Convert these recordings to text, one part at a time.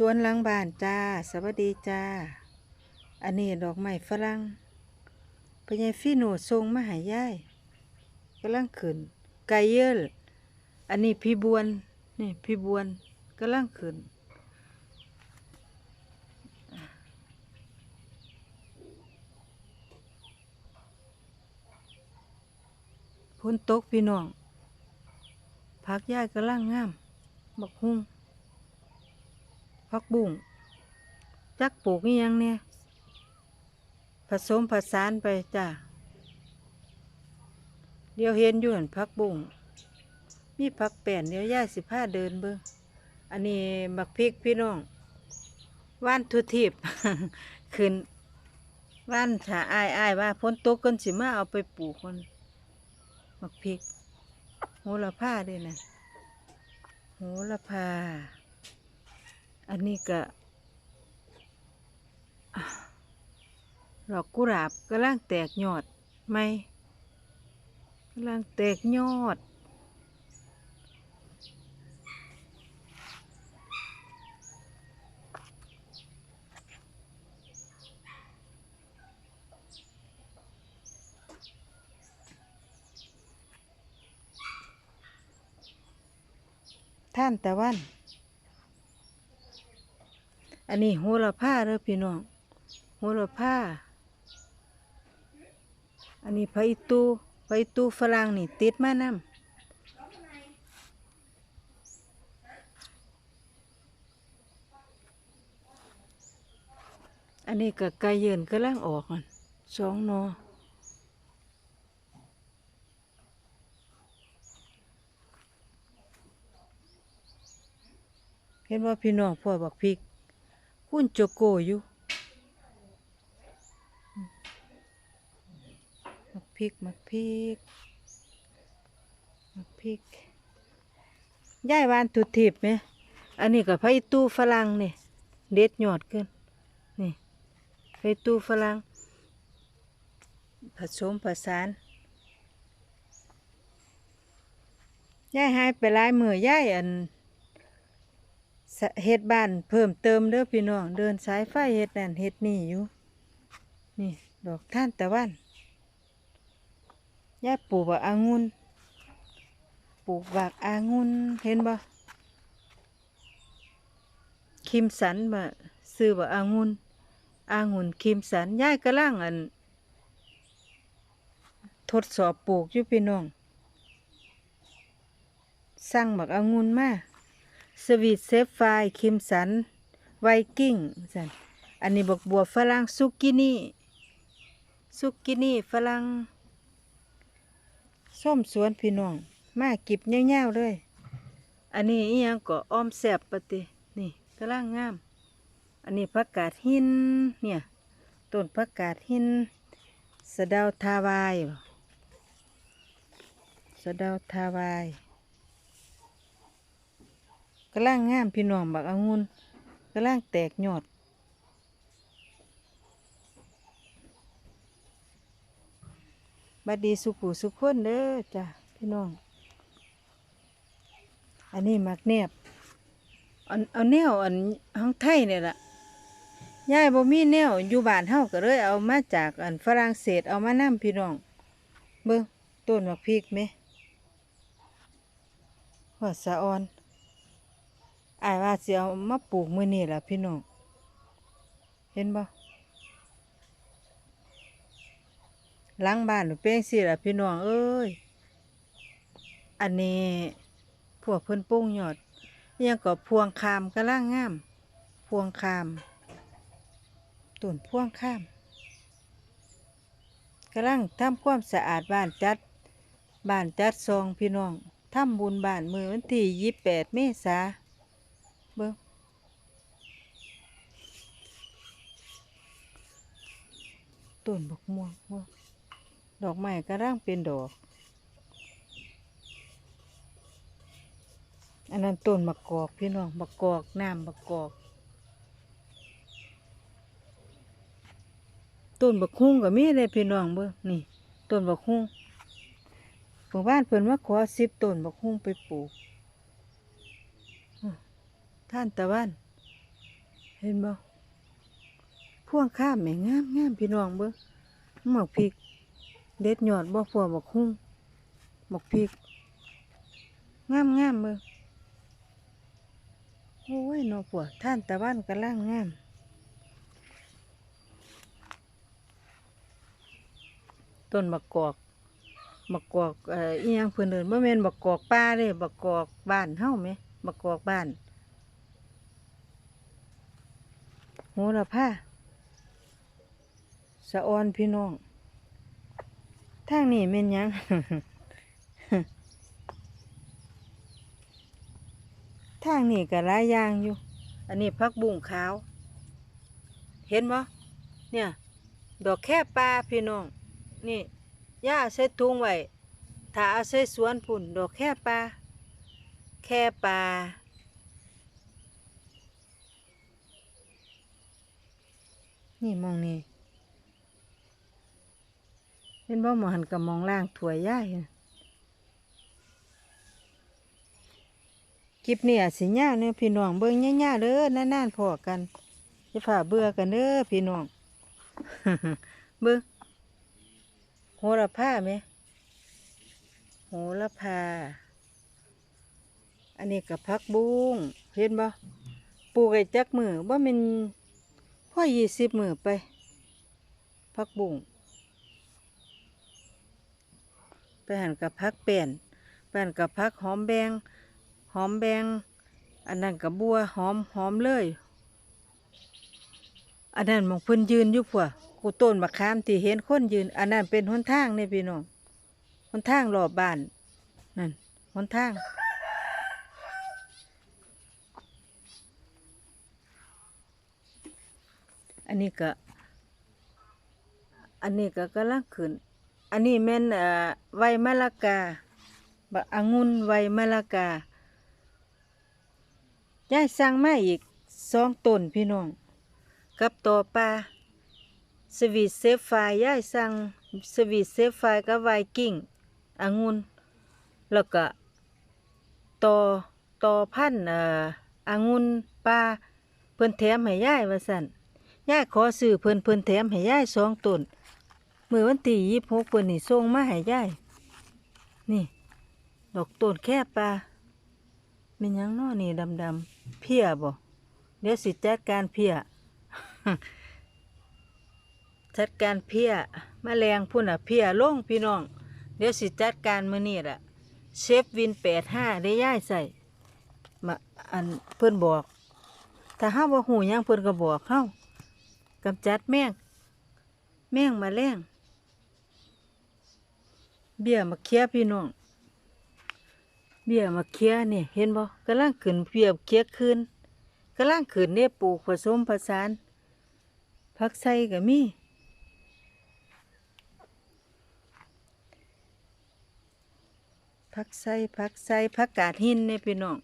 สวนหลังบ้านจ้า สวัสดีจ้า อันนี้ดอกไม้ฝรั่งพญายฟีโนทรงมาใหายายกำลังขึ้นไกเยลอันนี้พี่บวน นี่พี่บวนกำลังขึ้นพ้นตกพี่น้องพักยายกำลังงาม บักฮุ่ง พักบุ้งจักปลูกนี่ยังเนี่ยผสมผสานไปจ้าเดี๋ยวเห็นอยู่หันพักบุ้งมีพักแป่นเดี๋ยวย่าสิผ้าเดินเบิ่งอันนี้บักพริกพี่น้องว่านทุทิพขึ้นว่านถ้าอายอายว่าพ้นตกกันสิมาเอาไปปลูกคนบักพริกโหระพาด้วยนะโหระพา อันนี้ก็ดอกกุหลาบกำลังแตกยอดไหมกำลังแตกยอด ท่านตะวัน อันนี้โหระพาเด้อพี่น้องโหระพาอันนี้พะอิตูพะอิตูฝรั่งนี่ติดมานำอันนี้ก็ไก่เยินกำลังออกอะสองนอเห็นว่าพี่น้องพ่อบักพริก คุณโจโกอยู่มักพริกมักพริกมักพริกย่ายวานตุทิบไหมอันนี้กับไผ่ตู้ฝรั่งนี่เด็ดยอดขึ้นนี่ไผ่ตู้ฝรั่งผสมผสานย่ายหายไปหลายมือย่ายอัน เฮ็ดบ้านเพิ่มเติมเด้อพี่น้องเดินสายไฟเฮ็ดนั่นเฮ็ดนี่อยู่ นี่ ดอกท่านตะวันย่าปลูกบักอางุ่นปลูกบักอางุ่นเห็นบ่คิมสันบ่ซื้อบักอางุ่นอางุ่นคิมสันย่ายกำลังอัน ทดสอบปลูกอยู่พี่น้องสั่งบักอางุ่นมา สวีทเซฟไฟคิมสัน ไวกิ้งสันอันนี้บอกบัวฝรั่งซุกินี่ซุกินี่ฝรั่งส้มสวนพี่น้อง มาก็บเงี้ยวๆเลย อันนี้อียังก็อ้อมแสบปะตินี่กำลังงาม อันนี้ผักกาดหินเนี่ยต้นผักกาดหินสะเดาวทาวายสะเดาวทาวาย กำลังงามพี่น้องบักองุ่นกำลังแตกยอดบัดดีสุขูสุขคนเด้อจ้ะพี่น้อง อันนี้มักแนบอันเอาแนวอันห้องไทยเนี่ยล่ะยายบ่มีแนวอยู่บ้านเฮาก็เลยเอามาจากอันฝรั่งเศสเอามานํพี่น้อง เบิ่งต้นมักพริกไหมหัวสะออน อายว่าสิเอามาปลูกมื้อนี้ล่ะพี่น้อง เห็นบ่หล้างบ้านหนูเป็นสิล่ะพี่น้องเอ้ย อันนี้พวกเพิ่นปรุงยอดยังก็พวงคามกำลังงาม พวงคามต้นพวงคามกำลังทำความสะอาดบ้านจัดบ้านจัดซองพี่น้องทำบุญบ้านมือวันที่ยี่แปดเมษา เบิ้งต้นบกม่วงบ่ดอกไม้กระร่างเป็นดอก อันนั้นต้นมะกอกพี่น้องมะกอกน้ำมะกอก ต้นบักฮุ่งก็มีเลยพี่น้องเบิ้งนี่ต้นบักฮุ่งหมู่บ้านเพิ่นว่าขอสิบต้นบักฮุ่งไปปลูก ท่านตะวัน เห็นบ่พ่วงข้ามแม่งามงามพี่น้องเบิ่งหมกพริก เด็ดยอดบ่พวบักฮุ่งหมกพริกงามงามเบิ่งโอ้ยนอปัวท่านตะวันกำลังงามต้นบักกอกบักกอกเอ่ออีหยังเพิ่นเอิ้นบ่แม่นบักกอกป่าเด้บักกอกบ้านเฮาแหมบักกอกบ้าน โหระพาสะออนพี่น้องทางนี้แม่นยังทางนี้ก็หลายอย่างอยู่ อันนี้ผักบุ้งขาว เห็นบ่เนี่ย ดอกแค่ปลาพี่น้อง นี่ย่าใส่ถุงไว้ถ้าเอาใส่สวนพุ่น ดอกแค่ปลาแค่ปลา นี่มองนี่เป็นบ่หมอหันกับมองล่างถั่วยย่ายคลิปนี้อาจสิยาวเนื้อพี่น้องเบิ่งย่าๆเด้อนานๆพอกันจะฝ่าเบื่อกันเด้อพี่น้องเบิ่งโหระพาไหมโหระพา อันนี้กับพักบุ้งเห็นบ่ปลูกไอ้จักมือว่ามัน พ่อยี่สิบมือไป พักบุ้งไปหันกับพักเปลี่ยนไปหันกับพักหอมแบง หอมแบง อันนั้นกับบัวหอมหอมเลย อันนั้นหมองเพิ่นยืนอยู่ผัวกูต้นมะขามที่เห็นคนยืน อันนั้นเป็นหนทางเนี่ยพี่น้องหนทางรอบบ้านนั่นหนทาง อันนี้ก็ อันนี้ก็กำลังขึ้น อันนี้แม่นเอ่อไวมะละกาบักองุ่นไวมะละกายายสั่งมาอีกสองต้นพี่น้อง กับต่อปลาสวีทเซฟไฟย่ายสั่งสวีทเซฟไฟกับไวกิ้งองุ่นแล้วก็ต่อต่อพันธุ์เอ่อองุ่นปลาเพิ่นแถมให้ย่ายว่าสั่น ยายขอซื้อเพิ่นเพิ่นแถมให้ยายสองต้นมื่อวันที่ยี่สิบหกเพิ่นนี่ส่งมาให้ยายนี่ ดอกต้นแค่ปลาเป็นยังน้อนี่ดำดำเพียบ่เดี๋ยวสิจัดการเพียจัดการเพียมแมลงพุ่นอะเพียลงพี่น้อง เดี๋ยวสิจัดการมือนี้ล่ะเชฟวินแปดห้าได้ย่ายใส่มาอันเพิ่อนบอก ถ้าห้าว่าหูยังเพิ่อนก็บอกเฮา กำจัดแมงแมงมาแรงเบี้ยมาเคี้ยพี่น้อง เบี้ยมาเคี้ยเนี่ยเห็นบ่กำลังขึ้นเบี้ยเคี้ยขึ้นกำลังขึ้นเนี่ยปลูกผสมผสานผักไส้ก็มีผักไส้ผักไส้ผักกาดหินเนี่ยพี่น้อง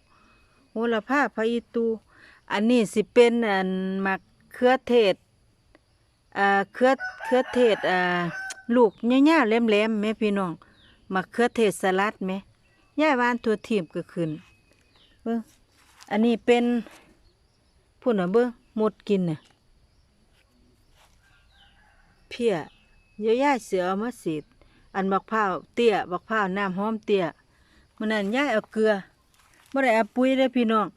โหระพาพะอีตู อันนี้สิเป็นอันมักเครือเทศ อ่าเครือเครือเทศอ่าลูกเงี้ยๆแหลมๆแม่พี่น้องมักเครือเทศสลัดแม่ย่ายวานตัวทีบก็ขึ้นเบิ้งอันนี้เป็นพูดน่ะเบิ้งหมดกินน่ะเพียเยอะย่ายเสือเอามาสีดอันบักพร้าวเตี้ยบักพร้าวน้ำหอมเตี้ยมันนั้นย่ายเอาเกลือบ่อได้เอาปุ๋ยเลยพี่น้อง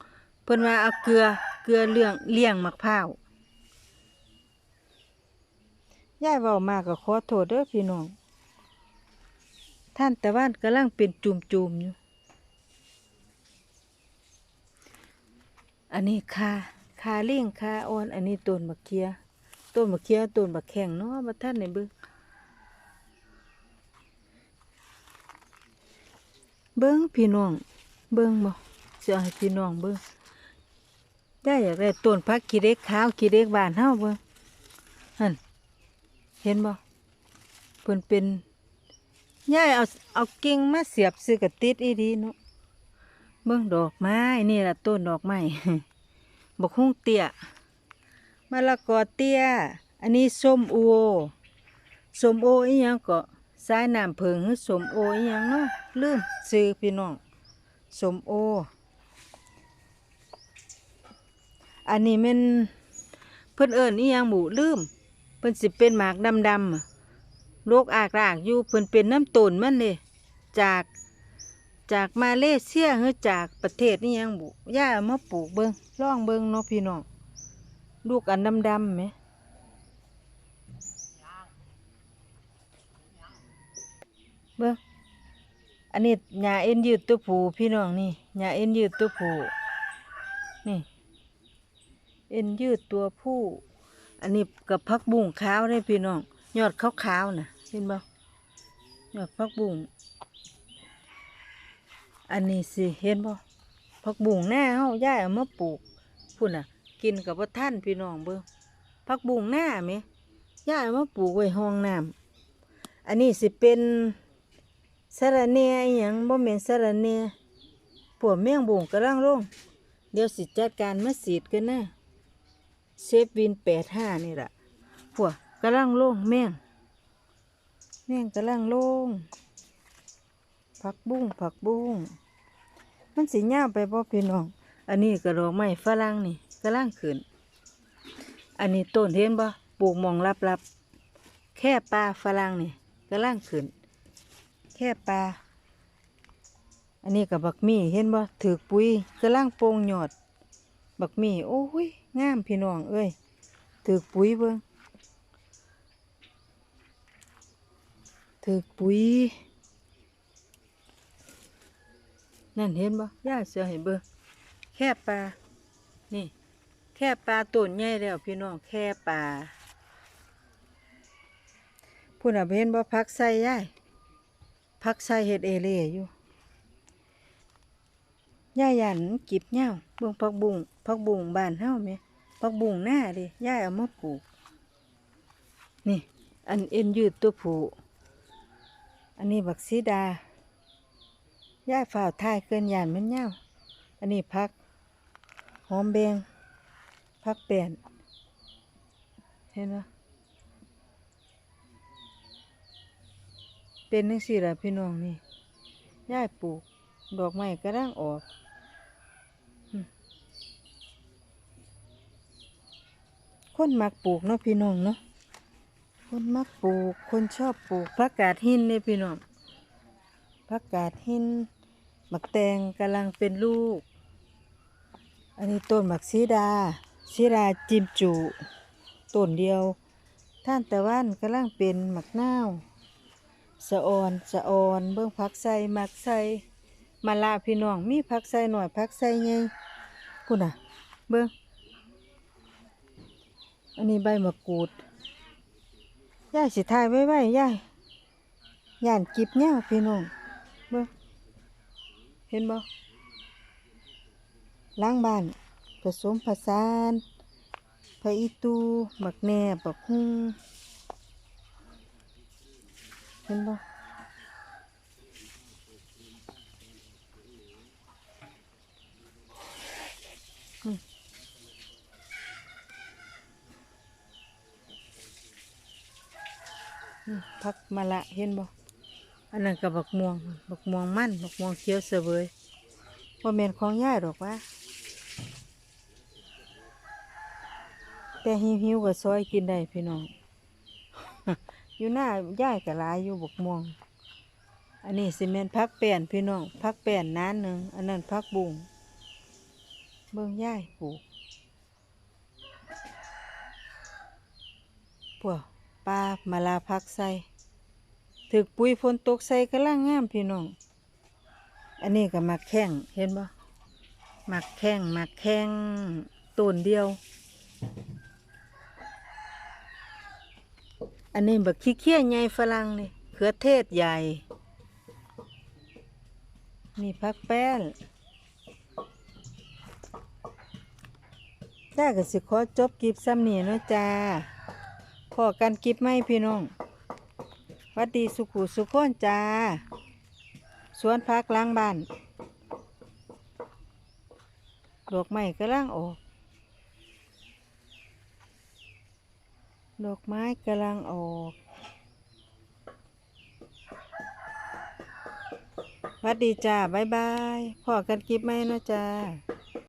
เพิ่นว่าเอาเกลือเกลือเรื่องเลี้ยงมักพร้าว ย่ายเว้ามาก็ขอโทษเด้อพี่น้อง ท่านแต่ว่านกำลังเป็นจุ่มๆอยู่ อันนี้คาคาเลี่ยงคาอ่อน อันนี้ต้นมะเขียต้นมะเขียต้นมะแข็งเนาะมาท่านในเบิ้งเบิ้งพี่น้อง เบิ้งบ่จะให้พี่น้องเบิ้งได้อยากได้ต้นพักกีเด็กขาวกีเด็กบานเฮาเบิ้งหั่น เห็นบ่เพิ่นเป็นยายเอาเอากิ่งมาเสียบซื้อกระติดอีดีเนาะเบิ่งดอกไม้นี่ละต้นดอกไม้บกฮุ่งเตี้ยมะละกอเตี้ย อันนี้ส้มโอส้มโออีหยังก็สายน้ำเพิงหรือส้มโออีหยังเนาะลืมซื้อพี่น้องส้มโอ อันนี้มันเพิ่นเอิ้นอีหยังบุลืม เพิ่นสิเป็นหมากดำๆอะโรคอากรากอยู่เพิ่นเป็นน้ำต้นมันเด้จากจากมาเลเซียหรือจากประเทศนี่ยังบุย่าเอามาปลูกเบิงล่องเบิงเนาะพี่น้องลูกอันดำๆไหมเบิงอันนี้หญ้าเอ็นยืดตัวผูพี่น้องนี่หญ้าเอ็นยืดตัวผูนี่ เอ็นยืดตัวผู้ อันนี้กับพักบุ้งขาวได้พี่น้องยอดขาวๆนะเห็นบ่ยอดพักบุ้งอันนี้สิเห็นบ่พักบุ้งหน้าเฮาย่ายเอามาปลูกพุ่นน่ะ กินกับว่าท่านพี่น้องเบิ่งพักบุ้งหน้าไหมย่ายเอามาปลูกไว้ห้องน้ำอันนี้สิเป็นสระแหน่อหยังบ่แม่นสระแหน่พวกแมงบุ้งกำลังลงเดี๋ยวสิจัดการมาสีดกันนะ เซฟวินแปดห้านี่แหละพวกกำลังโล่งแม่ง แม่งกำลังโล่งผักบุ้งผักบุ้งมันสีหญ้าไปบ่พี่น้อง อันนี้กระดอกไม้ฝรั่งนี่กำลังขึ้นอันนี้ต้นเห็นบ่ปลูกมองลับๆแค่ปลาฝรั่งนี่กำลังขึ้นแค่ปลาอันนี้กับบักมี่เห็นบ่ถือปุ๋ยกำลังโป่งหยอด บักมี่โอ้ย งามพี่น้องเอ้ยถือปุ๋ยเบิ่งถือปุ๋ย นั่นเห็นบ่ย่าเสือเห็นเบิ่งแค่ปลา นี่ แค่ปลาต้นใหญ่แล้วพี่น้องแค่ปลาพูดน่ะเห็นบ่พักใส่ย่ายพักใส่เห็ดเอเล่อยู่ย่าหยันกิบเหย้าเบิ่งผักบุ้งผักบุ้งบานเฮาแหม ผักบุ้งหน้าดิย่าเอามาปลูก นี่ อันเอ็นยืดตัวผูอันนี้บักซีดาย่าฝ่าวท่ายเกินยานมันเหย้าอันนี้พักหอมแบงพักแป่นเห็นไหมเป็นนังสี่ละพี่น้องนี่ย่ายปลูก ดอกไม้ก็ร่างออกอืม คนมักปลูกเนาะพี่น้องเนาะคนมักปลูก คนชอบปลูกผักกาดหินเนี่ยพี่น้องผักกาดหินหมักแตงกำลังเป็นลูก อันนี้ต้นหมักซีดาซีดาจิมจุต้นเดียว ท่านตะวันกำลังเป็นหมักนาวสะออนสะออนเบิ่งผักใส่หมักใส่มาลาพี่น้องมีผักใส่หน่อยผักใส่ไงพุ่นน่ะ เบิ้ง อันนี้ใบมะกรูดย่าสิทายไว้ไว้ย่ายย่านกิบเนี่ยพี่น้องเบิ้งเห็นบ่ล้างบ้านผสมผสานพะอีตูหมักแหนบบักฮุ่งเห็นบ่ พักมะละเห็นบ่อันนั้นกับบักม่วงบักม่วงมันบักม่วงเขียวเสวยว่าแม่นของย่ายดอกว่าแต่หิวหิวๆก็ซอยกินได้พี่น้อง อยู่หน้าย่ายก็หลายอยู่บักม่วง อันนี้สิแม่นพักแป้นพี่น้องพักแป้นน้านหนึ่งอันนั้นพักบุ้งเบิ่งย่ายปลูกพวก ปลามาลาพักใส่ถึกปุ๋ยฝนตกใส่กำลังงามพี่น้อง อันนี้ก็หมักแข้งเห็นบ่หมักแข้งหมักแข้งต้นเดียว อันนี้บักขี้เคี้ยใหญ่ฝรั่งนี่เขือเทศใหญ่นี่พักแป้นจ้ก็สิขอจบกิบซ้ำนี่เนาะจ้า พอกันกิบไหมพี่น้องวัดดีสุขุสุขคนจ้า สวนพักล้างบ้านดอกไม้กำลังออก ดอกไม้กำลังออกวัดดีจ้า บ๊ายบาย พอกันกิบไหมเนาะจ้า